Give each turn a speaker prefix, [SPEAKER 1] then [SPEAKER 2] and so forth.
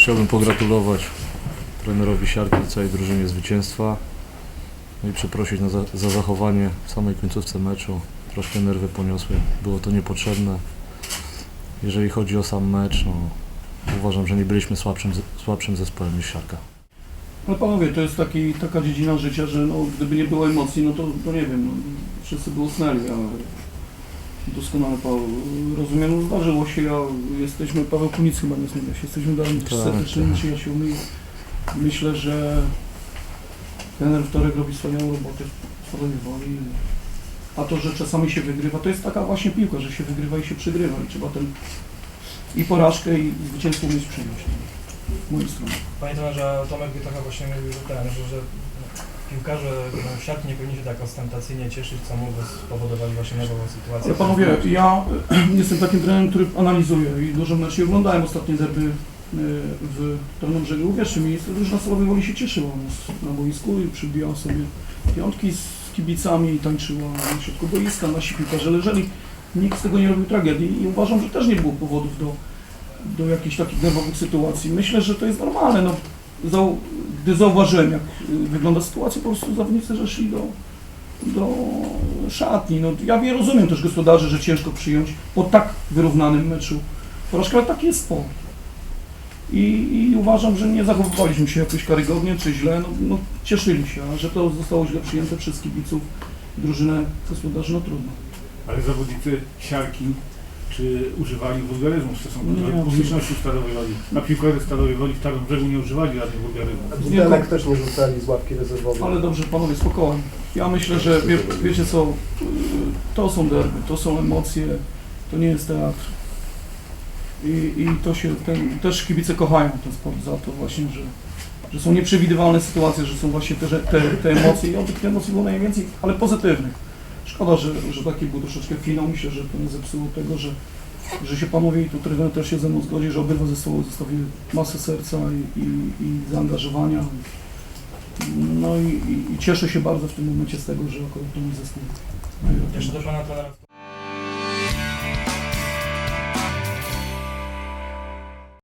[SPEAKER 1] Chciałbym pogratulować trenerowi Siarki i całej drużynie zwycięstwa. No i przeprosić za, za zachowanie w samej końcówce meczu. Troszkę nerwy poniosły, było to niepotrzebne. Jeżeli chodzi o sam mecz, no, uważam, że nie byliśmy słabszym, słabszym zespołem niż Siarka.
[SPEAKER 2] No panowie, to jest taki, taka dziedzina życia, że no, gdyby nie było emocji, no to, to nie wiem, no, wszyscy by usnęli, ale doskonale Paweł rozumiem, no, zdarzyło się, ja, jesteśmy, Paweł Kunic chyba nie zmienia się, jesteśmy dalej
[SPEAKER 1] Tak,
[SPEAKER 2] sceptycznymi
[SPEAKER 1] tak.
[SPEAKER 2] przyjaciółmi. Myślę, że trener Wtorek robi swoją robotę w swojej woli. A to, że czasami się wygrywa, to jest taka właśnie piłka, że się wygrywa i się przegrywa i trzeba ten i porażkę i zwycięstwo umieć przyjąć. Mojej strony.
[SPEAKER 3] Panie trenerze, Tomek trochę właśnie mówił, że ten, że, że piłkarze no, siatki nie powinni się tak ostentacyjnie cieszyć, co mogło spowodować właśnie nową sytuację.
[SPEAKER 2] Ale panowie, ja jestem takim trenerem, który analizuje i dużo meczów oglądałem ostatnie derby y, w Dolnym Brzegu. Uwierzcie mi, drużyna Salowej Woli się cieszyła na boisku i przybijała sobie piątki z kibicami i tańczyła na środku boiska. Nasi piłkarze leżeli. Nikt z tego nie robił tragedii i uważam, że też nie było powodów do, do jakichś takich nerwowych sytuacji. Myślę, że to jest normalne. No, gdy zauważyłem, jak wygląda sytuacja, po prostu zawodnicy zeszli do, do szatni. No, ja wie, rozumiem też gospodarzy, że ciężko przyjąć po tak wyrównanym meczu porażkę, ale taki jest sport. I, I uważam, że nie zachowywaliśmy się jakoś karygodnie czy źle. No, no, cieszyli się, że to zostało źle przyjęte przez kibiców, drużynę gospodarzy, no trudno.
[SPEAKER 4] Ale zawodnicy siarki czy używali wulgaryzmu w stosunku
[SPEAKER 2] Nie,
[SPEAKER 4] do publiczności Stalowej Woli? A piłkarze Stalowej Woli w Tarnym Brzegu nie używali żadnych wulgaryzmów.
[SPEAKER 5] Butelek też nie rzucali z ławki rezerwowej.
[SPEAKER 2] Ale dobrze, panowie, spokojnie. Ja myślę, że wie, wiecie co, y, to są derby, to są emocje, to nie jest teatr. I, i to się, ten, też kibice kochają ten sport za to właśnie, że, że są nieprzewidywalne sytuacje, że są właśnie te, te, te emocje i oby tych emocji było najwięcej, ale pozytywnych. Szkoda, że, że taki był troszeczkę finał. Myślę, że to nie zepsuło tego, że, że się panowie i tu trener też się ze mną zgodzi, że obydwa zespoły zostawiły masę serca i, i, i zaangażowania. No i, i, i cieszę się bardzo w tym momencie z tego, że akurat ten zespół wygrał ten
[SPEAKER 3] Jeszcze do pana trenera.